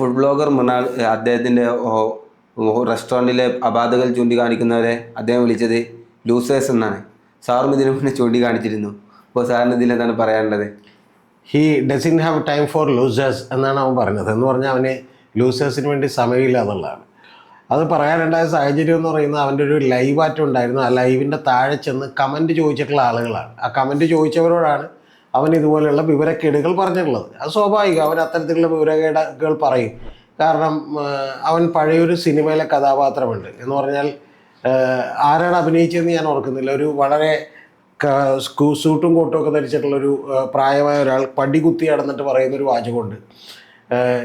Food blogger Mrinal അദ്ദേഹത്തിന്റെ റെസ്റ്റോറന്റിലെ അപാധകൾ ചൂണ്ടിക്കാണിക്കുന്നവരെ അദ്ദേഹം വിളിച്ചത് ലൂസേഴ്സ് എന്നാണ്. സാറും ഇതിനു മുന്നേ ചൂണ്ടിക്കാണിച്ചിരുന്നു. അപ്പോൾ സാറിന് ഇതിൽ എന്താണ് പറയാനുള്ളത്? He doesn't have time for losers എന്നാണ് അവൻ പറഞ്ഞത്. എന്ന് പറഞ്ഞാൽ അവന് ലൂസേഴ്സിന് വേണ്ടി സമയമില്ല എന്നുള്ളതാണ്. അത് പറയാനുണ്ടായ സാഹചര്യം എന്ന് പറയുന്നത് അവന്റെ ഒരു ലൈവ് ആറ്റം ഉണ്ടായിരുന്നു. ആ ലൈവിന്റെ താഴെ ചെന്ന് കമന്റ് ചോദിച്ചിട്ടുള്ള ആളുകളാണ്. ആ കമന്റ് ചോദിച്ചവരോടാണ് അവൻ ഇതുപോലെയുള്ള വിവരക്കേടുകൾ പറഞ്ഞിട്ടുള്ളത്. അത് സ്വാഭാവികം. അവൻ അത്തരത്തിലുള്ള വിവരക്കേടുകൾ പറയും. കാരണം അവൻ പഴയൊരു സിനിമയിലെ കഥാപാത്രമുണ്ട്. എന്ന് പറഞ്ഞാൽ ആരാണ് അഭിനയിച്ചതെന്ന് ഞാൻ ഓർക്കുന്നില്ല. ഒരു വളരെ സൂട്ടും കോട്ടും ഒക്കെ ധരിച്ചിട്ടുള്ളൊരു പ്രായമായ ഒരാൾ പടികുത്തി നടന്നിട്ട് പറയുന്ന ഒരു വാചകമുണ്ട്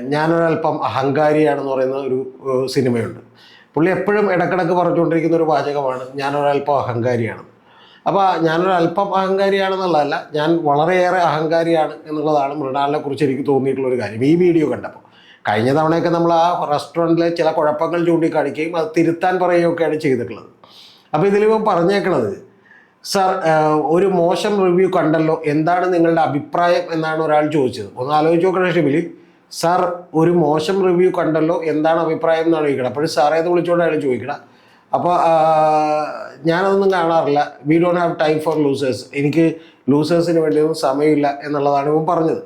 ഞാനൊരല്പം അഹങ്കാരിയാണെന്ന് പറയുന്ന ഒരു സിനിമയുണ്ട്. പുള്ളി എപ്പോഴും ഇടക്കിടക്ക് പറഞ്ഞുകൊണ്ടിരിക്കുന്ന ഒരു വാചകമാണ് ഞാനൊരല്പം അഹങ്കാരിയാണ്. അപ്പോൾ ഞാനൊരല്പം അഹങ്കാരിയാണെന്നുള്ളതല്ല ഞാൻ വളരെയേറെ അഹങ്കാരിയാണ് എന്നുള്ളതാണ് മൃണാലിനെ കുറിച്ച് എനിക്ക് തോന്നിയിട്ടുള്ള ഒരു കാര്യം ഈ വീഡിയോ കണ്ടപ്പോൾ കഴിഞ്ഞ തവണയൊക്കെ നമ്മൾ ആ റെസ്റ്റോറന്റിലെ ചില കുഴപ്പങ്ങൾ ചൂണ്ടിക്കാണിക്കുകയും അത് തിരുത്താൻ പറയുകയൊക്കെയാണ് ചെയ്തിട്ടുള്ളത്. അപ്പോൾ ഇതിലിപ്പം പറഞ്ഞേക്കണത് സർ ഒരു മോശം റിവ്യൂ കണ്ടല്ലോ എന്താണ് നിങ്ങളുടെ അഭിപ്രായം എന്നാണ് ഒരാൾ ചോദിച്ചത്. ഒന്ന് ആലോചിച്ച് നോക്കണ ഷിബിലി. സാർ ഒരു മോശം റിവ്യൂ കണ്ടല്ലോ എന്താണ് അഭിപ്രായം? എന്നാണ് ചോദിക്കണം. അപ്പോഴും സാറേ വിളിച്ചുകൊണ്ടാണ് ചോദിക്കണം. അപ്പോൾ ഞാനതൊന്നും കാണാറില്ല. We don't have time for losers എനിക്ക് ലൂസേഴ്സിന് വേണ്ടിയൊന്നും സമയമില്ല എന്നുള്ളതാണ് ഇവൻ പറഞ്ഞത്.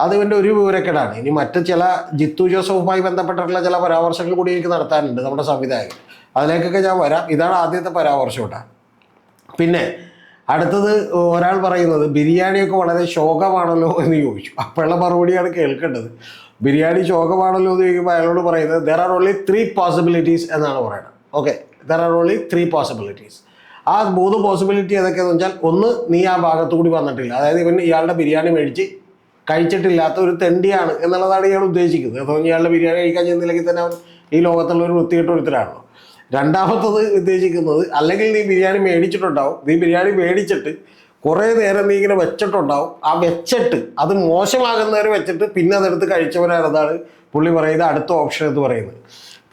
അത് ഇവന്റെ ഒരു വിവരക്കേടാണ്. ഇനി മറ്റ് ചില ജിത്തു ജോസഫുമായി ബന്ധപ്പെട്ടിട്ടുള്ള ചില പരാമർശങ്ങൾ കൂടി എനിക്ക് നടത്താനുണ്ട് നമ്മുടെ സംവിധായകൻ. അതിലേക്കൊക്കെ ഞാൻ വരാം. ഇതാണ് ആദ്യത്തെ പരാമർശം പിന്നെ അടുത്തത് ഒരാൾ പറയുന്നത് ബിരിയാണിയൊക്കെ വളരെ ശോകമാണല്ലോ എന്ന് ചോദിച്ചു. അപ്പോഴുള്ള മറുപടിയാണ് കേൾക്കേണ്ടത്. ബിരിയാണി ശോകമാണല്ലോ എന്ന് ചോദിക്കുമ്പോൾ അയാളോട് പറയുന്നത് there are only three possibilities എന്നാണ് പറയുന്നത് okay there are only three possibilities ആ മൂന്ന് പോസിബിലിറ്റി ഏതൊക്കെയാണെന്ന് വെച്ചാൽ ഒന്ന് നീ ആ ഭാഗത്തു കൂടി വന്നിട്ടില്ല. അതായത് ഇവൻ ഇയാളുടെ ബിരിയാണി മേടിച്ച് കഴിച്ചിട്ടില്ലാത്ത ഒരു തെണ്ടിയാണ് എന്നുള്ളതാണ് ഇയാൾ ഉദ്ദേശിക്കുന്നത്. അതോ ഇയാളുടെ ബിരിയാണി കഴിക്കാൻ ചെന്നില്ലെങ്കിൽ തന്നെ അവൻ ഈ ലോകത്തുള്ള ഒരു വൃത്തികെട്ട ഒരുത്തരാണല്ലോ. രണ്ടാമത്തത് ഉദ്ദേശിക്കുന്നത് അല്ലെങ്കിൽ നീ ബിരിയാണി മേടിച്ചിട്ടുണ്ടാവും. നീ ബിരിയാണി മേടിച്ചിട്ട് കുറേ നേരം നീ ഇങ്ങനെ വെച്ചിട്ടുണ്ടാവും. ആ വെച്ചിട്ട് അത് മോശമാകുന്നവരെ വെച്ചിട്ട് പിന്നെ അതെടുത്ത് കഴിച്ചവരാണെന്നാണ് പുള്ളി പറയുന്നത് അടുത്ത ഓപ്ഷൻ എന്ന് പറയുന്നത്.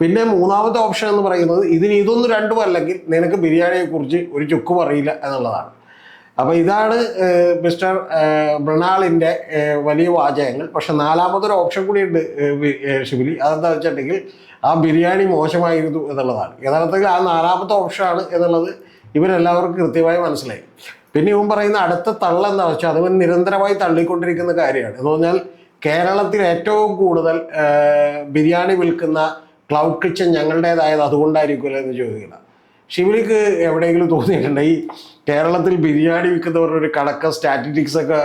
പിന്നെ മൂന്നാമത്തെ ഓപ്ഷൻ എന്ന് പറയുന്നത് ഇതിന് ഇതൊന്നും രണ്ടും അല്ലെങ്കിൽ നിനക്ക് ബിരിയാണിയെക്കുറിച്ച് ഒരു ചുക്കും അറിയില്ല എന്നുള്ളതാണ്. അപ്പോൾ ഇതാണ് മിസ്റ്റർ ബ്രണാളിന്റെ വലിയ വാചകങ്ങൾ. പക്ഷെ നാലാമതൊരു ഓപ്ഷൻ കൂടി ഉണ്ട് ഷിബിലി അതെന്താ വെച്ചിട്ടുണ്ടെങ്കിൽ ആ ബിരിയാണി മോശമായിരുന്നു എന്നുള്ളതാണ്. യഥാർത്ഥത്തിൽ ആ നാലാമത്തെ ഓപ്ഷനാണ് എന്നുള്ളത് ഇവരെല്ലാവർക്കും കൃത്യമായി മനസ്സിലായി. പിന്നെ ഇവൻ പറയുന്ന അടുത്ത തള്ള എന്താ വെച്ചാൽ അതിവൻ നിരന്തരമായി തള്ളിക്കൊണ്ടിരിക്കുന്ന കാര്യമാണ്. എന്ന് പറഞ്ഞാൽ കേരളത്തിൽ ഏറ്റവും കൂടുതൽ ബിരിയാണി വിൽക്കുന്ന ക്ലൗഡ് കിച്ചൺ ഞങ്ങളുടേതായത് അതുകൊണ്ടായിരിക്കുമല്ലോ എന്ന് ചോദിക്കണം. ഷിബിലിക്ക് എവിടെയെങ്കിലും തോന്നിയിട്ടുണ്ട് ഈ കേരളത്തിൽ ബിരിയാണി വിൽക്കുന്നവരുടെ ഒരു കണക്ക് സ്റ്റാറ്റിസ്റ്റിക്സ് ഒക്കെ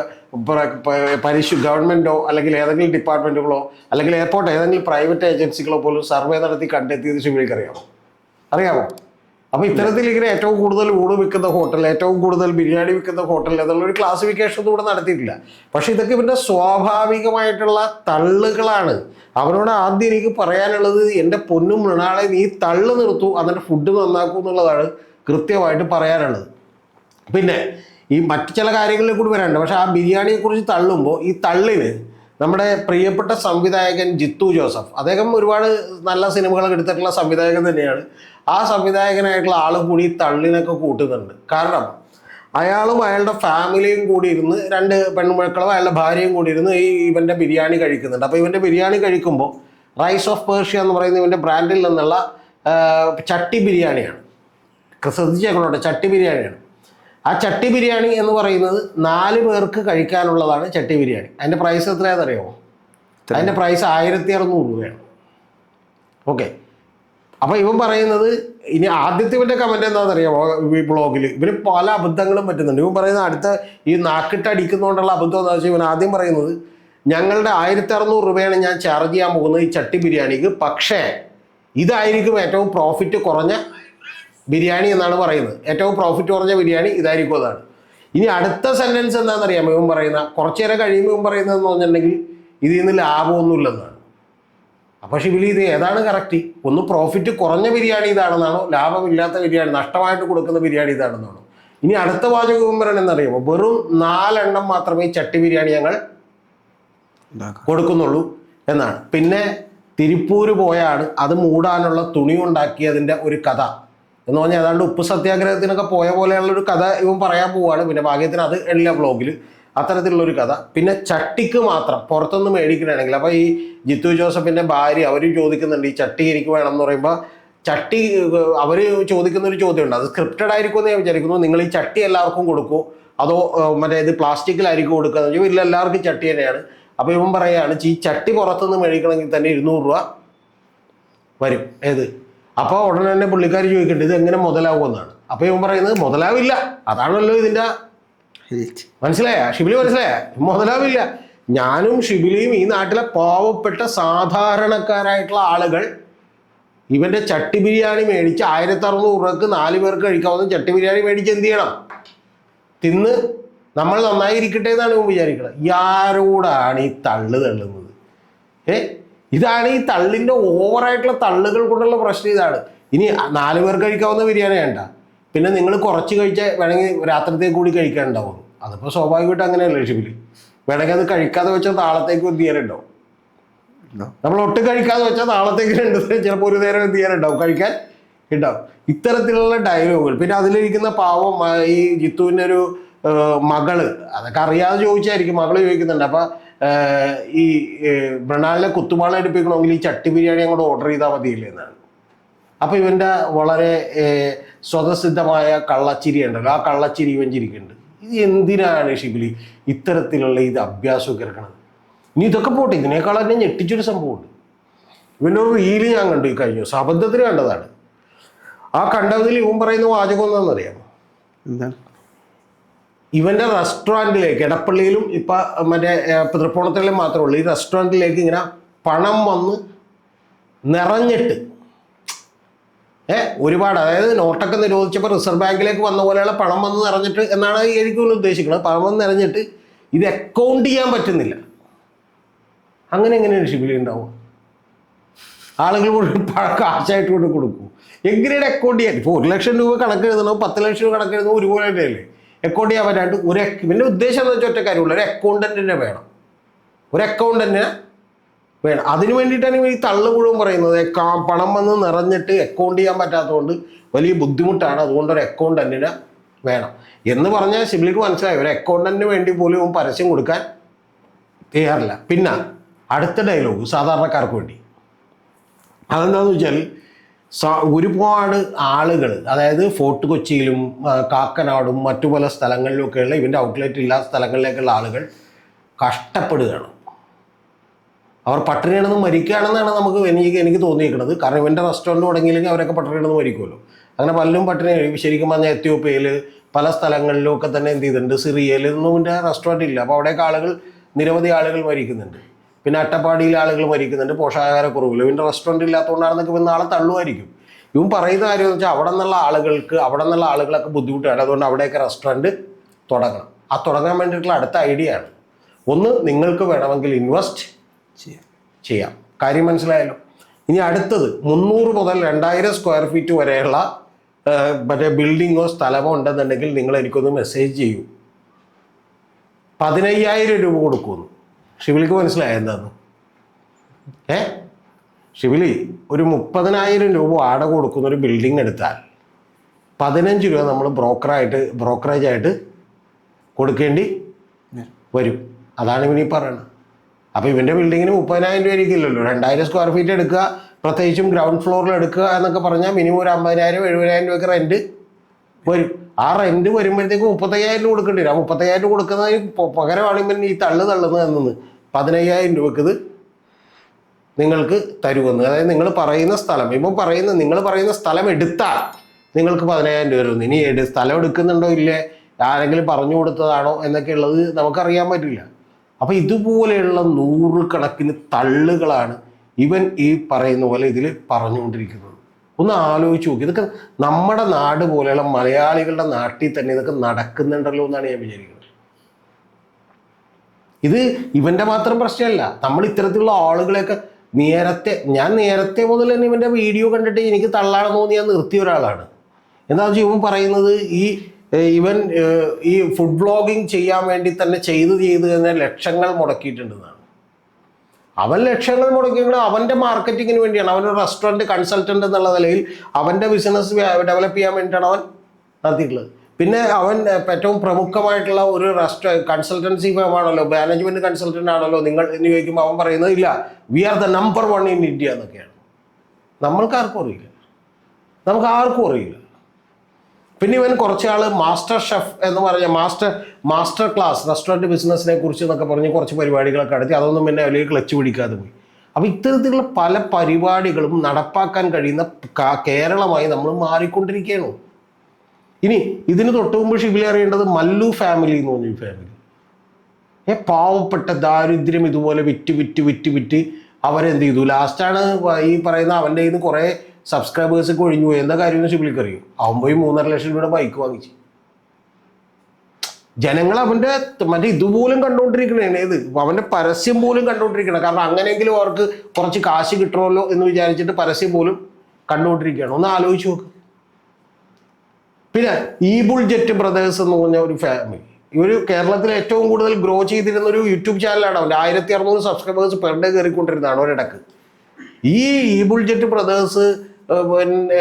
പരിശു ഗവൺമെന്റോ അല്ലെങ്കിൽ ഏതെങ്കിലും ഡിപ്പാർട്ട്മെന്റുകളോ അല്ലെങ്കിൽ എയർപോർട്ട് ഏതെങ്കിലും പ്രൈവറ്റ് ഏജൻസികളോ പോലും സർവേ നടത്തി കണ്ടെത്തിയത് ഷിബിലിക്ക് അറിയാമോ അറിയാമോ? അപ്പോൾ ഇത്തരത്തിൽ ഇങ്ങനെ ഏറ്റവും കൂടുതൽ ഊണ് വിൽക്കുന്ന ഹോട്ടൽ ഏറ്റവും കൂടുതൽ ബിരിയാണി വിൽക്കുന്ന ഹോട്ടൽ എന്നുള്ള ഒരു ക്ലാസിഫിക്കേഷൻ ഒന്നും ഇവിടെ നടത്തിയിട്ടില്ല. പക്ഷെ ഇതൊക്കെ ഇവന്റെ സ്വാഭാവികമായിട്ടുള്ള തള്ളുകളാണ്. അവനോട് ആദ്യം എനിക്ക് പറയാനുള്ളത് എന്റെ പൊന്നും മൃണാളെ നീ തള്ള് നിർത്തു അതിന്റെ ഫുഡ് നന്നാക്കൂ എന്നുള്ളതാണ് കൃത്യമായിട്ട് പറയാനുള്ളത്. പിന്നെ ഈ മറ്റു ചില കാര്യങ്ങളിൽ കൂടി വരാനുണ്ട്. പക്ഷെ ആ ബിരിയാണിയെ കുറിച്ച് തള്ളുമ്പോൾ ഈ തള്ളിന് നമ്മുടെ പ്രിയപ്പെട്ട സംവിധായകൻ ജിത്തു ജോസഫ്. അദ്ദേഹം ഒരുപാട് നല്ല സിനിമകൾ എടുത്തിട്ടുള്ള സംവിധായകൻ തന്നെയാണ്. ആ സംവിധായകനായിട്ടുള്ള ആൾ കൂടി തള്ളിനൊക്കെ കൂട്ടുന്നുണ്ട്. കാരണം അയാളും അയാളുടെ ഫാമിലിയും കൂടി ഇരുന്ന് രണ്ട് പെൺമക്കളും അയാളുടെ ഭാര്യയും കൂടി ഇരുന്ന് ഈ ഇവന്റെ ബിരിയാണി കഴിക്കുന്നുണ്ട്. അപ്പോൾ ഇവന്റെ ബിരിയാണി കഴിക്കുമ്പോൾ റൈസ് ഓഫ് പേർഷ്യ എന്ന് പറയുന്ന ഇവന്റെ ബ്രാൻഡിൽ നിന്നുള്ള ചട്ടി ബിരിയാണിയാണ്. ശ്രദ്ധിച്ചേക്കണോട്ടെ ചട്ടി ബിരിയാണിയാണ്. ആ ചട്ടി ബിരിയാണി എന്ന് പറയുന്നത് നാല് പേർക്ക് കഴിക്കാനുള്ളതാണ് ചട്ടി ബിരിയാണി. അതിന്റെ പ്രൈസ് എത്രയാണെന്ന് അറിയാമോ അതിന്റെ പ്രൈസ് ആയിരത്തി അറുന്നൂറ് രൂപയാണ്. ഓക്കെ അപ്പോൾ ഇവൻ പറയുന്നത് ഇനി ആദ്യത്തെ ഇവന്റെ കമന്റ് എന്താണെന്ന് അറിയാമോ ഈ ബ്ലോഗിൽ ഇവന് പല അബദ്ധങ്ങളും പറ്റുന്നുണ്ട്. ഇവൻ പറയുന്ന അടുത്ത ഈ നാക്കിട്ട് അടിക്കുന്നതുകൊണ്ടുള്ള അബദ്ധം എന്താ വെച്ചാൽ ഇവൻ ആദ്യം പറയുന്നത് ഞങ്ങളുടെ ആയിരത്തി അറുന്നൂറ് രൂപയാണ് ഞാൻ ചാർജ് ചെയ്യാൻ പോകുന്നത് ഈ ചട്ടി ബിരിയാണിക്ക്. പക്ഷേ ഇതായിരിക്കും ഏറ്റവും പ്രോഫിറ്റ് കുറഞ്ഞ ബിരിയാണി എന്നാണ് പറയുന്നത്. ഏറ്റവും പ്രോഫിറ്റ് കുറഞ്ഞ ബിരിയാണി ഇതായിരിക്കും അതാണ്. ഇനി അടുത്ത സെന്റൻസ് എന്താണെന്ന് അറിയാമോ ഇവൻ പറയുന്ന കുറച്ചു നേരം കഴിയുമ്പോൾ ഇവൻ പറയുന്നതെന്ന് പറഞ്ഞിട്ടുണ്ടെങ്കിൽ ഇതിൽ നിന്ന് ലാഭമൊന്നുമില്ലെന്നാണ്. അപ്പോൾ ഷിബിലി ഇത് ഏതാണ് കറക്റ്റ് ഒന്ന് പ്രോഫിറ്റ് കുറഞ്ഞ ബിരിയാണി ഇതാണെന്നാണോ? ലാഭമില്ലാത്ത ബിരിയാണി നഷ്ടമായിട്ട് കൊടുക്കുന്ന ബിരിയാണി ഇതാണെന്നാണോ? ഇനി അടുത്ത വാചകവും പറയണെന്നറിയാമോ വെറും നാലെണ്ണം മാത്രമേ ചട്ടി ബിരിയാണി ഞങ്ങൾ കൊടുക്കുന്നുള്ളൂ എന്നാണ്. പിന്നെ തിരുപ്പൂര് പോയാണ്. അത് മൂടാനുള്ള തുണി ഉണ്ടാക്കിയതിന്റെ ഒരു കഥ. എന്ന് പറഞ്ഞാൽ ഏതാണ്ട് ഉപ്പ് സത്യാഗ്രഹത്തിനൊക്കെ പോയ പോലെയുള്ള ഒരു കഥ ഇവൻ പറയാൻ പോവുകയാണ് പിന്നെ ഭാഗ്യത്തിന് അത് എല്ലാ ബ്ലോഗിൽ അത്തരത്തിലുള്ള ഒരു കഥ. പിന്നെ ചട്ടിക്ക് മാത്രം പുറത്തുനിന്ന് മേടിക്കണമെങ്കിൽ അപ്പോൾ ഈ ജിത്തു ജോസഫിന്റെ ഭാര്യ അവർ ചോദിക്കുന്നുണ്ട് ഈ ചട്ടി എനിക്ക് വേണം എന്ന് പറയുമ്പോൾ ചട്ടി അവർ ചോദിക്കുന്ന ഒരു ചോദ്യമുണ്ട്. അത് സ്ക്രിപ്റ്റഡ് ആയിരിക്കും എന്ന് ഞാൻ വിചാരിക്കുന്നു. നിങ്ങൾ ഈ ചട്ടി എല്ലാവർക്കും കൊടുക്കൂ. അതോ മറ്റേ ഇത് പ്ലാസ്റ്റിക്കിലായിരിക്കും കൊടുക്കുക. എന്ന് ചോദിച്ചാൽ ഇല്ല എല്ലാവർക്കും ചട്ടി തന്നെയാണ്. അപ്പോൾ ഇവൻ പറയുകയാണ് ഈ ചട്ടി പുറത്തുനിന്ന് മേടിക്കണമെങ്കിൽ തന്നെ ഇരുന്നൂറ് രൂപ വരും. ഏത്? അപ്പോൾ ഉടനെ തന്നെ പുള്ളിക്കാർ ചോദിക്കേണ്ടത് ഇത് എങ്ങനെ മുതലാവുമെന്നാണ്. അപ്പോൾ ഇവൻ പറയുന്നത് മുതലാവില്ല. അതാണല്ലോ ഇതിന്റെ മനസ്സിലായ? ഷിബിലി മനസ്സിലായ? മുതലാവില്ല. ഞാനും ഷിബിലിയും ഈ നാട്ടിലെ പാവപ്പെട്ട സാധാരണക്കാരായിട്ടുള്ള ആളുകൾ ഇവന്റെ ചട്ടി ബിരിയാണി മേടിച്ച് ആയിരത്തി അറുന്നൂറ് രൂപക്ക് നാല് പേർക്ക് കഴിക്കാവുന്ന ചട്ടി ബിരിയാണി മേടിച്ച് എന്ത് ചെയ്യണം? തിന്ന് നമ്മൾ നന്നായിരിക്കട്ടെ എന്നാണ് ഇവൻ വിചാരിക്കുന്നത് ആരോടാണ് ഈ തള്ളു തള്ളുന്നത്? ഏ? ഇതാണ് ഈ തള്ളിന്റെ ഓവറായിട്ടുള്ള തള്ളുകൾ കൊണ്ടുള്ള പ്രശ്നം ഇതാണ്. ഇനി നാല് പേർ കഴിക്കാവുന്ന ബിരിയാണി വേണ്ട. പിന്നെ നിങ്ങൾ കുറച്ച് കഴിച്ചാൽ വേണമെങ്കിൽ രാത്രിത്തേക്ക് കൂടി കഴിക്കാനുണ്ടാവും അതിപ്പോൾ സ്വാഭാവികമായിട്ട് അങ്ങനെയല്ലേ ഷിബിൽ വേണമെങ്കിൽ അത് കഴിക്കാതെ വെച്ചാൽ താളത്തേക്ക് ഒരു തീരെ ഉണ്ടാവും. നമ്മൾ ഒട്ടും കഴിക്കാതെ വെച്ചാൽ നാളത്തേക്ക് രണ്ട് ചിലപ്പോൾ ഒരു നേരം എന്ത് ഉണ്ടാവും. കഴിക്കാൻ ഉണ്ടാവും ഇത്തരത്തിലുള്ള ഡയലോഗുകൾ. പിന്നെ അതിലിരിക്കുന്ന പാവം ഈ ജിത്തുവിന്റെ ഒരു മകൾ. അതൊക്കെ അറിയാതെ ചോദിച്ചായിരിക്കും. മകൾ ചോദിക്കുന്നുണ്ട്. അപ്പൊ ഈ മൃണാലിനെ കുത്തുമാള എടുപ്പിക്കണമെങ്കിൽ ഈ ചട്ടി ബിരിയാണി അങ്ങോട്ട് ഓർഡർ ചെയ്താൽ മതിയില്ലേ എന്നാണ്. അപ്പൊ ഇവന്റെ വളരെ സ്വതസിദ്ധമായ കള്ളച്ചിരി ഉണ്ടല്ലോ. ആ കള്ളച്ചിരി ഇവൻ ചിരിക്കുന്നുണ്ട്. ഇത് എന്തിനാണ് ഷിബിലി ഇത്തരത്തിലുള്ള ഇത് അഭ്യാസമൊക്കെ ഇറക്കണത് ഇനി ഇതൊക്കെ പോട്ടെ. ഇതിനേക്കാൾ തന്നെ ഞെട്ടിച്ചൊരു സംഭവമുണ്ട്. ഇവന്റെ ഒരു റീൽ ഞാൻ കണ്ടു ഈ കഴിഞ്ഞു അബദ്ധത്തിന് കണ്ടതാണ്. ആ കണ്ടതിൽ ഇവൻ പറയുന്ന വാചകം എന്താണെന്നറിയാമോ? എന്താണ്? ഇവന്റെ റെസ്റ്റോറന്റിലേക്ക് എടപ്പള്ളിയിലും ഇപ്പൊ മറ്റേ തൃപ്പൂണത്തിലും മാത്രമേ ഉള്ളൂ. ഈ റെസ്റ്റോറന്റിലേക്ക് ഇങ്ങനെ പണം വന്ന് നിറഞ്ഞിട്ട് ഏ ഒരുപാട് അതായത് നോട്ടൊക്കെ നിരോധിച്ചപ്പോൾ റിസർവ് ബാങ്കിലേക്ക് വന്ന പോലെയുള്ള പണം വന്ന് നിറഞ്ഞിട്ട് എന്നാണ് എനിക്ക് ഉദ്ദേശിക്കുന്നത്. പണം വന്ന് നിറഞ്ഞിട്ട് ഇത് അക്കൗണ്ട് ചെയ്യാൻ പറ്റുന്നില്ല. അങ്ങനെ എങ്ങനെയാണ് ഷിബിലി ഉണ്ടാവുക ആളുകൾ മുഴുവൻ കാശായിട്ട് കൊണ്ട് കൊടുക്കും. എങ്ങനെയാണ് അക്കൗണ്ട് ചെയ്യാൻ? ഇപ്പോൾ ഒരു ലക്ഷം രൂപ കണക്ക് എഴുതണോ പത്ത് ലക്ഷം രൂപ കണക്ക് എഴുതണോ ഒരുപോലെ തന്നെയല്ലേ അക്കൗണ്ട് ചെയ്യാൻ പറ്റാണ്ട് ഒരു പിന്നെ ഉദ്ദേശം എന്ന് വെച്ചാൽ ഒറ്റ കാര്യമുള്ള. ഒരു അക്കൗണ്ടന്റിനെ വേണം. ഒരു അക്കൗണ്ടന്റിനെ വേണം. അതിന് വേണ്ടിയിട്ടാണ് ഈ തള്ളു പറയുന്നത്. പണം വന്ന് നിറഞ്ഞിട്ട് അക്കൗണ്ട് ചെയ്യാൻ പറ്റാത്തതുകൊണ്ട് വലിയ ബുദ്ധിമുട്ടാണ്. അതുകൊണ്ട് ഒരു അക്കൗണ്ടന്റിനെ വേണം. എന്ന് പറഞ്ഞാൽ സിബിലിക്ക് മനസ്സിലായി. ഒരു അക്കൗണ്ടന്റിന് വേണ്ടി പോലും പരസ്യം കൊടുക്കാൻ തയ്യാറില്ല. പിന്നെ അടുത്ത ഡയലോഗ് സാധാരണക്കാർക്ക് വേണ്ടി. അതെന്താണെന്ന് വെച്ചാൽ ഒരുപാട് ആളുകൾ അതായത് ഫോർട്ട് കൊച്ചിയിലും കാക്കനാടും മറ്റു പല സ്ഥലങ്ങളിലൊക്കെയുള്ള ഇവന്റെ ഔട്ട്ലെറ്റ് ഇല്ലാത്ത സ്ഥലങ്ങളിലേക്കുള്ള ആളുകൾ കഷ്ടപ്പെടുകയാണ്. അവർ പട്ടിണി കിടന്ന് മരിക്കുകയാണെന്നാണ് നമുക്ക് എനിക്ക് എനിക്ക് തോന്നിയിരിക്കുന്നത് കാരണം ഇവന്റെ റെസ്റ്റോറന്റ് തുടങ്ങിയില്ലെങ്കിൽ അവരൊക്കെ പട്ടിണി കിടന്ന് മരിക്കുമല്ലോ. അങ്ങനെ പലരും പട്ടിണി ശരിക്കും പറഞ്ഞാൽ എത്യോപ്യയിൽ പല സ്ഥലങ്ങളിലും ഒക്കെ തന്നെ എന്ത് ചെയ്തിട്ടുണ്ട്. സിറിയയിൽ ഒന്നും ഇവന്റെ റെസ്റ്റോറന്റ് ഇല്ല. അപ്പോൾ അവിടെയൊക്കെ ആളുകൾ നിരവധി ആളുകൾ മരിക്കുന്നുണ്ട്. പിന്നെ അട്ടപ്പാടിയിൽ ആളുകൾ മരിക്കുന്നുണ്ട് പോഷകാഹാരക്കുറവിൽ. ഇവന്റെ റെസ്റ്റോറന്റ് ഇല്ലാത്തതുകൊണ്ടാണെന്നൊക്കെ ഇവൻ നാളെ തള്ളുമായിരിക്കും. ഇവൻ പറയുന്ന കാര്യം എന്ന് വെച്ചാൽ അവിടെ നിന്നുള്ള ആളുകൾക്ക് അവിടെ നിന്നുള്ള ആളുകളൊക്കെ ബുദ്ധിമുട്ടാണ്. അതുകൊണ്ട് അവിടെയൊക്കെ റെസ്റ്റോറന്റ് തുടങ്ങണം. ആ തുടങ്ങാൻ വേണ്ടിയിട്ടുള്ള അടുത്ത ഐഡിയ ആണ്. ഒന്ന് നിങ്ങൾക്ക് വേണമെങ്കിൽ ഇൻവെസ്റ്റ് ചെയ്യാം. ചെയ്യാം. കാര്യം മനസ്സിലായല്ലോ? ഇനി അടുത്തത് മുന്നൂറ് മുതൽ രണ്ടായിരം സ്ക്വയർ ഫീറ്റ് വരെയുള്ള മറ്റേ ബിൽഡിങ്ങോ സ്ഥലമോ ഉണ്ടെന്നുണ്ടെങ്കിൽ നിങ്ങൾ എനിക്കൊന്ന് മെസ്സേജ് ചെയ്യൂ. പതിനയ്യായിരം രൂപ കൊടുക്കുമെന്ന്. ഷിബിലിക്ക് മനസ്സിലായ എന്താന്ന്? ഏ? ഷിബിലി ഒരു മുപ്പതിനായിരം രൂപ വാടക കൊടുക്കുന്ന ഒരു ബിൽഡിംഗ് എടുത്താൽ പതിനഞ്ച് രൂപ നമ്മൾ ബ്രോക്കറായിട്ട് ബ്രോക്കറേജ് ആയിട്ട് കൊടുക്കേണ്ടി വരും. അതാണ് ഇവനീ പറയുന്നത് അപ്പോൾ ഇവന്റെ ബിൽഡിങ്ങിന് മുപ്പതിനായിരം രൂപ ഇരിക്കില്ലല്ലോ രണ്ടായിരം സ്ക്വയർ ഫീറ്റ് എടുക്കുക പ്രത്യേകിച്ചും ഗ്രൗണ്ട് ഫ്ലോറിൽ എടുക്കുക എന്നൊക്കെ പറഞ്ഞാൽ മിനിമം ഒരു അമ്പതിനായിരം എഴുപതിനായിരം രൂപയ്ക്ക് റെന്റ് വരും. ആ റെന്റ് വരുമ്പോഴത്തേക്ക് മുപ്പത്തയ്യായിരം രൂപ കൊടുക്കേണ്ടി വരും. ആ മുപ്പത്തയ്യായിരം രൂപ കൊടുക്കുന്നതിന് പകരമാണ് ഇവൻ ഈ തള്ളു തള്ളുന്നത് എന്നത്. പതിനയ്യായിരം രൂപക്ക് ഇത് നിങ്ങൾക്ക് തരുമെന്ന്. അതായത് നിങ്ങൾ പറയുന്ന സ്ഥലം ഇപ്പം പറയുന്ന നിങ്ങൾ പറയുന്ന സ്ഥലം എടുത്താൽ നിങ്ങൾക്ക് പതിനായിരം രൂപ വരുന്നു ഇനി എടു സ്ഥലം എടുക്കുന്നുണ്ടോ ഇല്ലേ? ആരെങ്കിലും പറഞ്ഞു കൊടുത്തതാണോ എന്നൊക്കെ ഉള്ളത് നമുക്കറിയാൻ പറ്റില്ല. അപ്പം ഇതുപോലെയുള്ള നൂറുകണക്കിന് തള്ളുകളാണ് ഇവൻ ഈ പറയുന്ന പോലെ ഇതിൽ പറഞ്ഞുകൊണ്ടിരിക്കുന്നത്. ഒന്ന് ആലോചിച്ച് നോക്കി. ഇതൊക്കെ നമ്മുടെ നാട് പോലെയുള്ള മലയാളികളുടെ നാട്ടിൽ തന്നെ ഇതൊക്കെ നടക്കുന്നുണ്ടല്ലോ എന്നാണ് ഞാൻ വിചാരിക്കുന്നത്. ഇത് ഇവന്റെ മാത്രം പ്രശ്നമല്ല. നമ്മൾ ഇത്തരത്തിലുള്ള ആളുകളെയൊക്കെ നേരത്തെ ഞാൻ നേരത്തെ മുതൽ തന്നെ ഇവന്റെ വീഡിയോ കണ്ടിട്ട് എനിക്ക് തള്ളാണ് തോന്നി ഞാൻ നിർത്തിയ ഒരാളാണ്. എന്താ വെച്ചാൽ ഇവൻ പറയുന്നത്? ഈ ഇവൻ ഈ ഫുഡ് ബ്ലോഗിങ് ചെയ്യാൻ വേണ്ടി തന്നെ ചെയ്ത് ചെയ്ത് തന്നെ ലക്ഷങ്ങൾ മുടക്കിയിട്ടുണ്ടെന്നാണ്. അവൻ ലക്ഷങ്ങൾ മുടക്കിയെങ്കിൽ അവന്റെ മാർക്കറ്റിങ്ങിന് വേണ്ടിയാണ്. അവനൊരു റെസ്റ്റോറന്റ് കൺസൾട്ടന്റ് എന്നുള്ള നിലയിൽ അവന്റെ ബിസിനസ് ഡെവലപ്പ് ചെയ്യാൻ വേണ്ടിയിട്ടാണ് അവൻ നടത്തിയിട്ടുള്ളത്. പിന്നെ അവൻ ഏറ്റവും പ്രമുഖമായിട്ടുള്ള ഒരു റെസ്റ്റോ കൺസൾട്ടൻസി ആണല്ലോ മാനേജ്മെന്റ് കൺസൾട്ടന്റ് ആണല്ലോ. നിങ്ങൾ എന്ന് ചോദിക്കുമ്പോൾ അവൻ പറയുന്നത് ഇല്ല we are the number one in India എന്നൊക്കെയാണ്. നമ്മൾക്ക് ആർക്കും അറിയില്ല. നമുക്ക് ആർക്കും അറിയില്ല. പിന്നെ ഇവൻ കുറച്ച് മാസ്റ്റർ ഷെഫ് എന്ന് പറഞ്ഞ മാസ്റ്റർ മാസ്റ്റർ ക്ലാസ് റെസ്റ്റോറന്റ് ബിസിനസ്സിനെ കുറിച്ച് എന്നൊക്കെ പറഞ്ഞ് കുറച്ച് പരിപാടികളൊക്കെ നടത്തി അതൊന്നും പിന്നെ വലിയ ക്ലച്ച് പിടിക്കാതെ പോയി. അപ്പോൾ ഇത്തരത്തിലുള്ള പല പരിപാടികളും നടപ്പാക്കാൻ കഴിയുന്ന കേരളമായി നമ്മൾ മാറിക്കൊണ്ടിരിക്കുകയാണ്. ഇനി ഇതിന് തൊട്ട് മുമ്പ് ഷിബിലി അറിയേണ്ടത് മല്ലു ഫാമിലി എന്ന് പറഞ്ഞ ഫാമിലി ഏ പാവപ്പെട്ട ദാരിദ്ര്യം ഇതുപോലെ വിറ്റ് വിറ്റ് വിറ്റ് വിറ്റ് അവരെന്ത് ചെയ്തു? ലാസ്റ്റാണ് ഈ പറയുന്ന അവന്റെ നിന്ന് കുറേ സബ്സ്ക്രൈബേഴ്സ് ഒക്കെ ഒഴിഞ്ഞു പോയി. എന്താ കാര്യം ഷിബിലിക്ക് അറിയും അവൻ പോയി മൂന്നര ലക്ഷം രൂപയുടെ ബൈക്ക് വാങ്ങിച്ചു. ജനങ്ങൾ അവന്റെ മറ്റേ ഇതുപോലും കണ്ടുകൊണ്ടിരിക്കണേ ഇത്? അവന്റെ പരസ്യം പോലും കണ്ടുകൊണ്ടിരിക്കണം. കാരണം അങ്ങനെയെങ്കിലും അവർക്ക് കുറച്ച് കാശ് കിട്ടണമല്ലോ എന്ന് വിചാരിച്ചിട്ട് പരസ്യം പോലും കണ്ടുകൊണ്ടിരിക്കുകയാണ്. ഒന്ന് ആലോചിച്ച് നോക്ക്. പിന്നെ ഈബുൾ ജെറ്റ് ബ്രദേഴ്സ് എന്ന് പറഞ്ഞ ഒരു ഫാമിലി ഇവർ കേരളത്തിൽ ഏറ്റവും കൂടുതൽ ഗ്രോ ചെയ്തിരുന്ന ഒരു യൂട്യൂബ് ചാനലാണ് അവന്റെ ആയിരത്തി അറുന്നൂറ് സബ്സ്ക്രൈബേഴ്സ് പെർ ഡേ കയറിക്കൊണ്ടിരുന്നതാണ് ഒരിടക്ക് ഈ ഈബുൾ ജെറ്റ് ബ്രദേഴ്സ്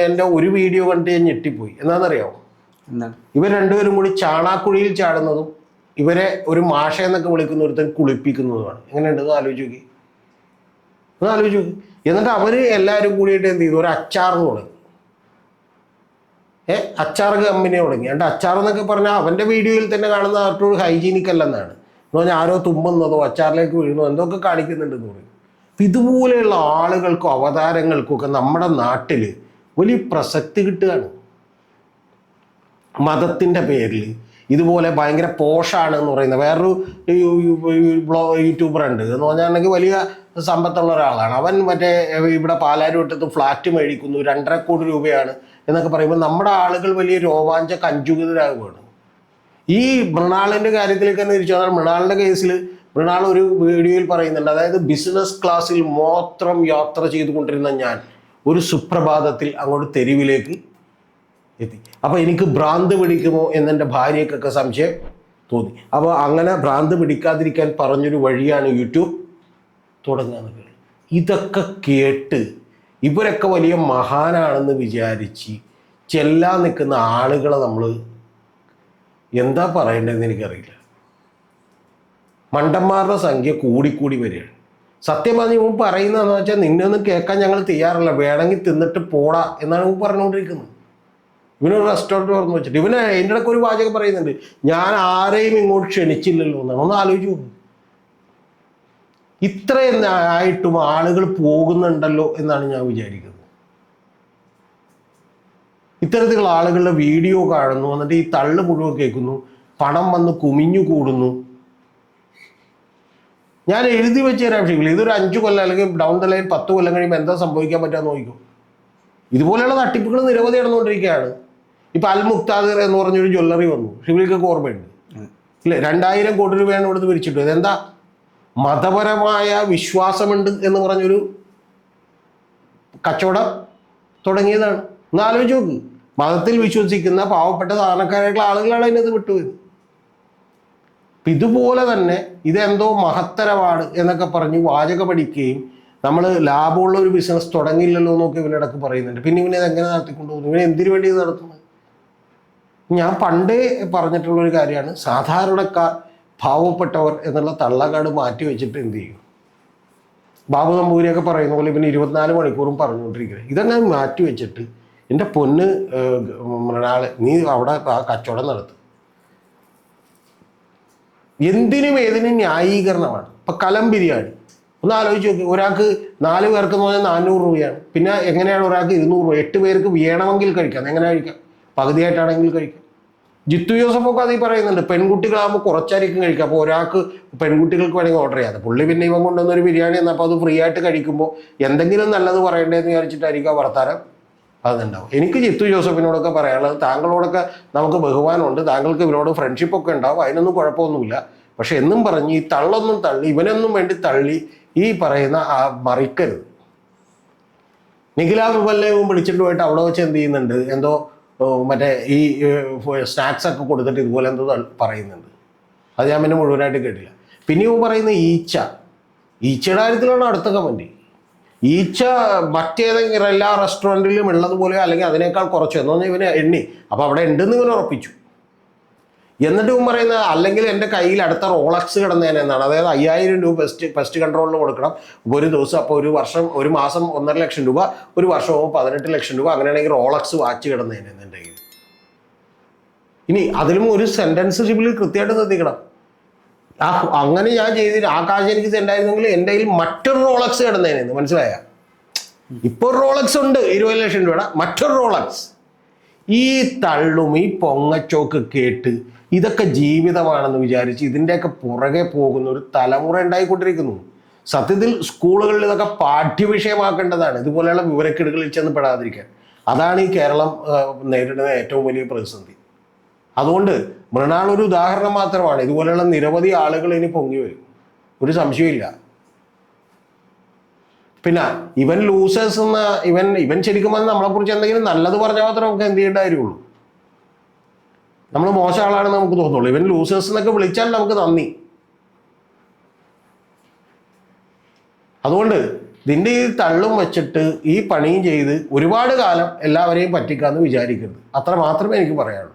എന്റെ ഒരു വീഡിയോ കണ്ട് ഞാൻ ഞെട്ടിപ്പോയി. എന്താണെന്നറിയാമോ എന്താണ് ഇവർ രണ്ടുപേരും കൂടി ചാണാക്കുഴിയിൽ ചാടുന്നതും ഇവരെ ഒരു മാഷ എന്നൊക്കെ വിളിക്കുന്ന ഒരുത്തൻ കുളിപ്പിക്കുന്നതുമാണ്. എങ്ങനെയുണ്ട്? ആലോചിച്ച് നോക്കി. ഒന്ന് ആലോചിച്ച് നോക്കി. എന്നിട്ട് അവർ എല്ലാവരും കൂടിയിട്ട് എന്ത് ചെയ്തു? ഒരു അച്ചാർ തുടങ്ങി ഏ? അച്ചാർ കമ്പനി തുടങ്ങി. അണ്ട് അച്ചാർ എന്നൊക്കെ പറഞ്ഞാൽ അവന്റെ വീഡിയോയിൽ തന്നെ കാണുന്ന അത്രയും ഹൈജീനിക് അല്ലെന്നാണ്. എന്ന് പറഞ്ഞാൽ ആരോ തുമ്മുന്നതോ അച്ചാറിലേക്ക് വീഴുന്നതോ എന്തൊക്കെ കാണിക്കുന്നുണ്ട് എന്ന് പറയും. അപ്പം ഇതുപോലെയുള്ള ആളുകൾക്കും അവതാരങ്ങൾക്കും ഒക്കെ നമ്മുടെ നാട്ടിൽ വലിയ പ്രസക്തി കിട്ടുകയാണ്. മതത്തിന്റെ പേരിൽ ഇതുപോലെ ഭയങ്കര പോഷാണ് എന്ന് പറയുന്നത് വേറൊരു ബ്ലോ യൂട്യൂബർ ഉണ്ട്. എന്ന് പറഞ്ഞാണെങ്കിൽ വലിയ സമ്പത്തുള്ള ഒരാളാണ്. അവൻ മറ്റേ ഇവിടെ പാലാരി വട്ടത്ത് ഫ്ലാറ്റ് മേടിക്കുന്നു. രണ്ടര കോടി രൂപയാണ് എന്നൊക്കെ പറയുമ്പോൾ നമ്മുടെ ആളുകൾ വലിയ രോമാഞ്ച കഞ്ചുകിതരാകുകയാണ് ഈ മൃണാളിന്റെ കാര്യത്തിലേക്ക് തന്നെ തിരിച്ചു വന്നാൽ മൃണാളിന്റെ കേസിൽ മൃണാൾ ഒരു വീഡിയോയിൽ പറയുന്നുണ്ട്. അതായത് ബിസിനസ് ക്ലാസ്സിൽ മാത്രം യാത്ര ചെയ്തുകൊണ്ടിരുന്ന ഞാൻ ഒരു സുപ്രഭാതത്തിൽ അങ്ങോട്ട് തെരുവിലേക്ക് എത്തി. അപ്പോൾ എനിക്ക് ഭ്രാന്ത് പിടിക്കുമോ എന്നെന്റെ ഭാര്യയ്ക്കൊക്കെ സംശയം തോന്നി. അപ്പോൾ അങ്ങനെ ഭ്രാന്ത് പിടിക്കാതിരിക്കാൻ പറഞ്ഞൊരു വഴിയാണ് യൂട്യൂബ് തുടങ്ങുക ഇതൊക്കെ കേട്ട് ഇവരൊക്കെ വലിയ മഹാനാണെന്ന് വിചാരിച്ച് ചെല്ലാൻ നിൽക്കുന്ന ആളുകളെ നമ്മൾ എന്താ പറയേണ്ടതെന്ന് എനിക്കറിയില്ല. മണ്ടന്മാരുടെ സംഖ്യ കൂടിക്കൂടി വരികയാണ്. സത്യം പറഞ്ഞ് മുമ്പ് പറയുന്നതെന്ന് വെച്ചാൽ നിന്നെ ഒന്നും കേൾക്കാൻ ഞങ്ങൾ തയ്യാറല്ല. വേണമെങ്കിൽ തിന്നിട്ട് പോടാ എന്നാണ് മുമ്പ് പറഞ്ഞുകൊണ്ടിരിക്കുന്നത്. ഇവനൊരു റെസ്റ്റോറന്റ് തുറന്നു വെച്ചിട്ട്. ഇവന് അതിന്റെ ഇടയ്ക്ക് ഒരു വാചകം പറയുന്നുണ്ട്. ഞാൻ ആരെയും ഇങ്ങോട്ട് ക്ഷണിച്ചില്ലല്ലോ എന്നാണ്. ഒന്ന് ആലോചിച്ച് ഇത്രയും ആയിട്ടും ആളുകൾ പോകുന്നുണ്ടല്ലോ എന്നാണ് ഞാൻ വിചാരിക്കുന്നത്. ഇത്തരത്തിലുള്ള ആളുകളുടെ വീഡിയോ കാണുന്നു എന്നിട്ട് ഈ തള്ളു മുഴുവൻ കേൾക്കുന്നു പണം വന്ന് കുമിഞ്ഞു കൂടുന്നു. ഞാൻ എഴുതി വെച്ച് തരാം ഷിബിൽ ഇതൊരു അഞ്ചു കൊല്ലം അല്ലെങ്കിൽ ഡൗൺ ദ ലൈൻ പത്ത് കൊല്ലം കഴിയുമ്പോൾ എന്താ സംഭവിക്കാൻ പറ്റാന്ന് നോക്കും ഇതുപോലെയുള്ള തട്ടിപ്പുകൾ നിരവധി നടന്നുകൊണ്ടിരിക്കുകയാണ്. ഇപ്പൊ അൽ മുക്താദിർ എന്ന് പറഞ്ഞൊരു ജ്വല്ലറി വന്നു ഷിബിലിക്കൊക്കെ ഓർമ്മയുണ്ട്. ഇല്ലേ രണ്ടായിരം കോടി രൂപയാണ് ഇവിടുന്ന് പിരിച്ചിട്ടു ഇതെന്താ? മതപരമായ വിശ്വാസമുണ്ട് എന്ന് പറഞ്ഞൊരു കച്ചവടം തുടങ്ങിയതാണ്. ഒന്ന് ആലോചിച്ച് നോക്ക്. മതത്തിൽ വിശ്വസിക്കുന്ന പാവപ്പെട്ട സാധാരണക്കാരായിട്ടുള്ള ആളുകളാണ് അതിനകത്ത് വിട്ടുപോയത് അപ്പം ഇതുപോലെ തന്നെ ഇതെന്തോ മഹത്തരമാണ് എന്നൊക്കെ പറഞ്ഞ് വാചക പഠിക്കുകയും നമ്മൾ ലാഭമുള്ള ഒരു ബിസിനസ് തുടങ്ങില്ലല്ലോ എന്നൊക്കെ ഇവനിടക്ക് പറയുന്നുണ്ട്. പിന്നെ ഇവനെ എങ്ങനെ നടത്തിക്കൊണ്ടു പോകുന്നു ഇവനെ എന്തിനു വേണ്ടി നടത്തുന്നത്? ഞാൻ പണ്ടേ പറഞ്ഞിട്ടുള്ള ഒരു കാര്യമാണ്. സാധാരണക്കാർ പാവപ്പെട്ടവർ എന്നുള്ള തള്ളകാട് മാറ്റി വെച്ചിട്ട് എന്ത് ചെയ്യും? ബാബു നമ്പൂരിയൊക്കെ പറയുന്ന പോലെ ഇവന് ഇരുപത്തിനാല് മണിക്കൂറും പറഞ്ഞുകൊണ്ടിരിക്കുന്നത്. ഇതങ്ങനെ മാറ്റി വെച്ചിട്ട് എന്റെ പൊന്ന് മൃണാളെ നീ അവിടെ കച്ചവടം നടത്തും. എന്തിനും ഏതിനും ന്യായീകരണമാണ്. ഇപ്പം കലം ബിരിയാണി. ഒന്ന് ആലോചിച്ച് നോക്കി. ഒരാൾക്ക് നാല് പേർക്ക് എന്ന് പറഞ്ഞാൽ നാനൂറ് രൂപയാണ്. പിന്നെ എങ്ങനെയാണ് ഒരാൾക്ക് ഇരുന്നൂറ് രൂപ? എട്ട് പേർക്ക് വേണമെങ്കിൽ കഴിക്കാം. എങ്ങനെ കഴിക്കാം? പകുതിയായിട്ടാണെങ്കിൽ കഴിക്കാം. ജിത്തു ജോസഫൊക്കെ അതീ പറയുന്നുണ്ട് പെൺകുട്ടികളാകുമ്പോൾ കുറച്ചായിരിക്കും കഴിക്കുക. അപ്പോൾ ഒരാൾക്ക് പെൺകുട്ടികൾക്ക് വേണമെങ്കിൽ ഓർഡർ ചെയ്യാം. പുള്ളി പിന്നെ ഇവൻ കൊണ്ടുവന്നൊരു ബിരിയാണി എന്നപ്പോൾ അത് ഫ്രീ ആയിട്ട് കഴിക്കുമ്പോൾ എന്തെങ്കിലും നല്ലത് പറയണ്ടേന്ന് വിചാരിച്ചിട്ടായിരിക്കും ആ വർത്താനം അതുണ്ടാവും എനിക്ക് ജിത്തു ജോസഫിനോടൊക്കെ പറയാനുള്ളത് താങ്കളോടൊക്കെ നമുക്ക് ബഹുമാനമുണ്ട് താങ്കൾക്ക് ഇവരോട് ഫ്രണ്ട്ഷിപ്പ് ഒക്കെ ഉണ്ടാവും അതിനൊന്നും കുഴപ്പമൊന്നുമില്ല. പക്ഷെ എന്നും പറഞ്ഞ് ഈ തള്ളൊന്നും തള്ളി ഇവനൊന്നും വേണ്ടി തള്ളി ഈ പറയുന്ന ആ മറിക്കരുത്. നിഖില മുബല്ലവും വിളിച്ചിട്ട് പോയിട്ട് അവിടെ വെച്ച് എന്ത് ചെയ്യുന്നുണ്ട്? എന്തോ മറ്റേ ഈ സ്നാക്സ് ഒക്കെ കൊടുത്തിട്ട് ഇതുപോലെ എന്തോ പറയുന്നുണ്ട്. അത് ഞാൻ പിന്നെ മുഴുവനായിട്ട് കേട്ടില്ല. പിന്നെ ഇവ പറയുന്ന ഈച്ച. ഈച്ചയുടെ കാര്യത്തിലാണ് അടുത്ത കമന്റ് ഈച്ച മറ്റേതെങ്കിലും എല്ലാ റെസ്റ്റോറന്റിലും ഉള്ളതുപോലെ അല്ലെങ്കിൽ അതിനേക്കാൾ കുറച്ച് എന്ന് പറഞ്ഞാൽ ഇവന് എണ്ണി. അപ്പോൾ അവിടെ ഉണ്ടെന്ന് ഇവൻ ഉറപ്പിച്ചു. എന്നിട്ട് പറയുന്നത് അല്ലെങ്കിൽ എന്റെ കയ്യിൽ അടുത്ത റോളക്സ് കിടന്നേനെ എന്നാണ്. അതായത് അയ്യായിരം രൂപ ഫസ്റ്റ് പെസ്റ്റ് കൺട്രോളിന് കൊടുക്കണം. ഒരു ദിവസം അപ്പോൾ ഒരു വർഷം ഒരു മാസം ഒന്നര ലക്ഷം രൂപ ഒരു വർഷമോ പതിനെട്ട് ലക്ഷം രൂപ അങ്ങനെയാണെങ്കിൽ റോളക്സ് വാച്ച് കിടന്നേനെ എന്റെ കയ്യിൽ. ഇനി അതിലും ഒരു സെന്റൻസ് ഷിപ്പിൽ കൃത്യമായിട്ട് ശ്രദ്ധിക്കണം. ആ അങ്ങനെ ഞാൻ ചെയ്തിട്ട് ആ കാശ് എനിക്ക് ഉണ്ടായിരുന്നെങ്കിൽ എന്റെ കയ്യിൽ മറ്റൊരു റോളക്സ് കിടന്നേനെന്ന് മനസ്സിലായ? ഇപ്പോൾ റോളക്സ് ഉണ്ട് ഇരുപത് ലക്ഷം രൂപയുടെ. മറ്റൊരു റോളക്സ് ഈ തള്ളും ഈ പൊങ്ങച്ചോക്ക് കേട്ട് ഇതൊക്കെ ജീവിതമാണെന്ന് വിചാരിച്ച് ഇതിന്റെയൊക്കെ പുറകെ പോകുന്ന ഒരു തലമുറ ഉണ്ടായിക്കൊണ്ടിരിക്കുന്നു. സത്യത്തിൽ സ്കൂളുകളിൽ ഇതൊക്കെ പാഠ്യവിഷയമാക്കേണ്ടതാണ്. ഇതുപോലെയുള്ള വിവരക്കെടുകളിൽ ചെന്ന് പെടാതിരിക്കാൻ. അതാണ് ഈ കേരളം നേരിടുന്ന ഏറ്റവും വലിയ പ്രതിസന്ധി. അതുകൊണ്ട് മൃണാൾ ഒരു ഉദാഹരണം മാത്രമാണ്. ഇതുപോലെയുള്ള നിരവധി ആളുകൾ ഇനി പൊങ്ങി വരും. ഒരു സംശയമില്ല പിന്നെ ഇവൻ ലൂസേഴ്സ് എന്ന ഇവൻ ഇവൻ ശരിക്കും നമ്മളെ കുറിച്ച് എന്തെങ്കിലും നല്ലത് പറഞ്ഞാൽ മാത്രമേ നമുക്ക് എന്ത് ചെയ്യേണ്ട കാര്യമുള്ളൂ. നമ്മൾ മോശം ആളാണെന്ന് നമുക്ക് തോന്നുള്ളൂ. ഇവൻ ലൂസേഴ്സ് എന്നൊക്കെ വിളിച്ചാൽ നമുക്ക് നന്ദി. അതുകൊണ്ട് നിന്റെ ഈ തള്ളും വെച്ചിട്ട് ഈ പണിയും ചെയ്ത് ഒരുപാട് കാലം എല്ലാവരെയും പറ്റിക്കാന്ന് വിചാരിക്കരുത്. അത്ര മാത്രമേ എനിക്ക് പറയാനുള്ളൂ.